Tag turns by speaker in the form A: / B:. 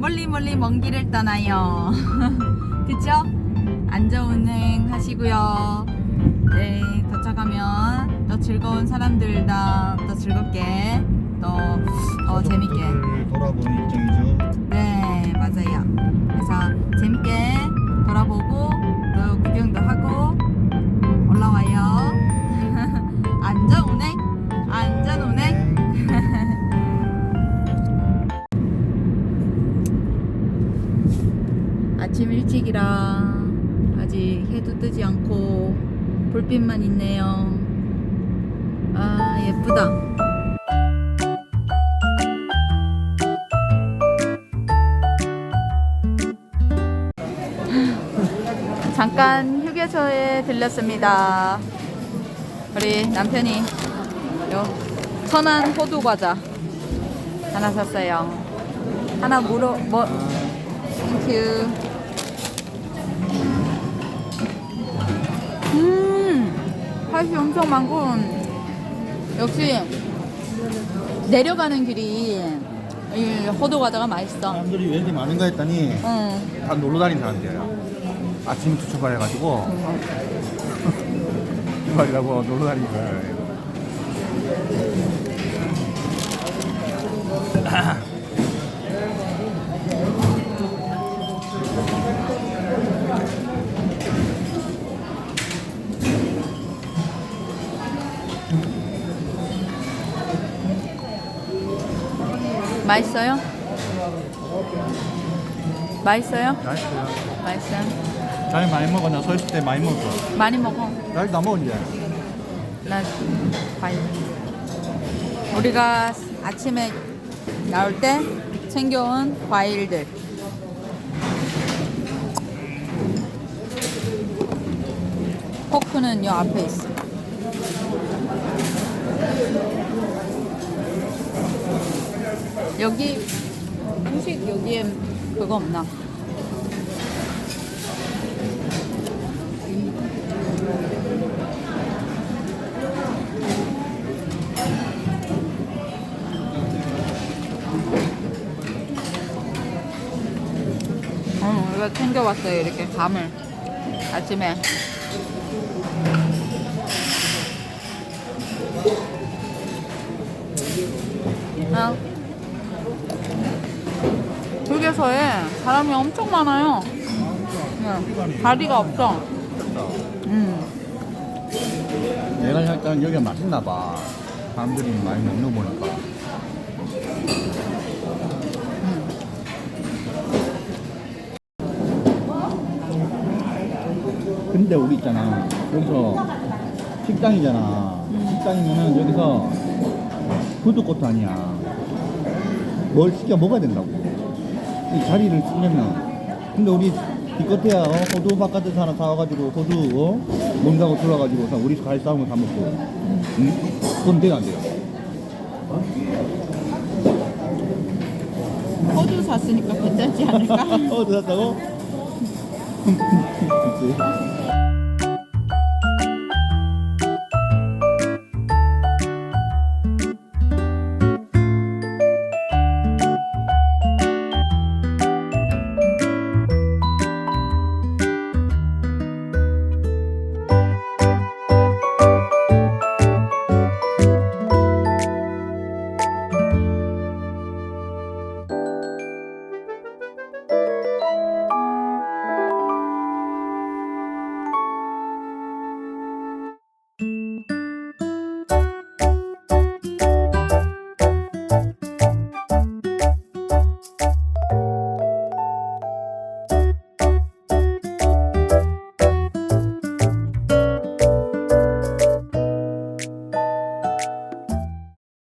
A: 멀리 먼 길을 떠나요. 그쵸? 안전운행 하시고요. 네, 도착하면 더 즐거운 사람들과 더 즐겁게 또 어, 재밌게.
B: 돌아보는 일정이죠.
A: 네, 맞아요. 그래서 재밌게 아침 일찍이라 아직 해도 뜨지 않고 불빛만 있네요. 아, 예쁘다. 잠깐 휴게소에 들렸습니다. 우리 남편이 요 천안 호두 과자 하나 샀어요. 하나 물어 뭐 땡큐. 음, 맛이 엄청 많고 역시 내려가는 길이 이 호두 과자가 맛있어.
B: 사람들이 왜 이렇게 많은가 했더니
A: 응.
B: 다 놀러 다니는 사람들이야. 아침부터 출발해가지고 출발이라고 놀러 다니는 거야.
A: 맛있어요? 맛있어요?
B: 맛있어요.
A: 맛있어요.
B: 잘 많이 먹어. 나 서 있을 때 많이 먹었어.
A: 많이 먹어.
B: 안 먹어 이제.
A: 나 과일. 우리가 아침에 나올 때 챙겨온 과일들. 포크는 요 앞에 있어. 여기 음식 여기에 그거 없나? 응, 이거 챙겨왔어요. 이렇게 감을 아침에. 아, 휴게소에 사람이 엄청 많아요. 응, 자리가 없어. 음.
B: 내가 일단 여기가 맛있나 봐. 사람들이 많이 먹는 거 보니까. 근데 우리 있잖아. 여기서 식당이잖아. 식당이면은 여기서 푸드코트 아니야. 뭘 시켜 먹어야 된다고. 이 자리를 쓰려면. 근데 우리 기껏해야 어? 호두 바깥에서 하나 사와가지고 호두 어? 뭔가고 들어가지고 사- 우리 과일 싸운 거다 먹고. 응? 그건 돼요 안 돼요?
A: 호두 샀으니까 괜찮지 않을까?
B: 어, 들었다고? 그치.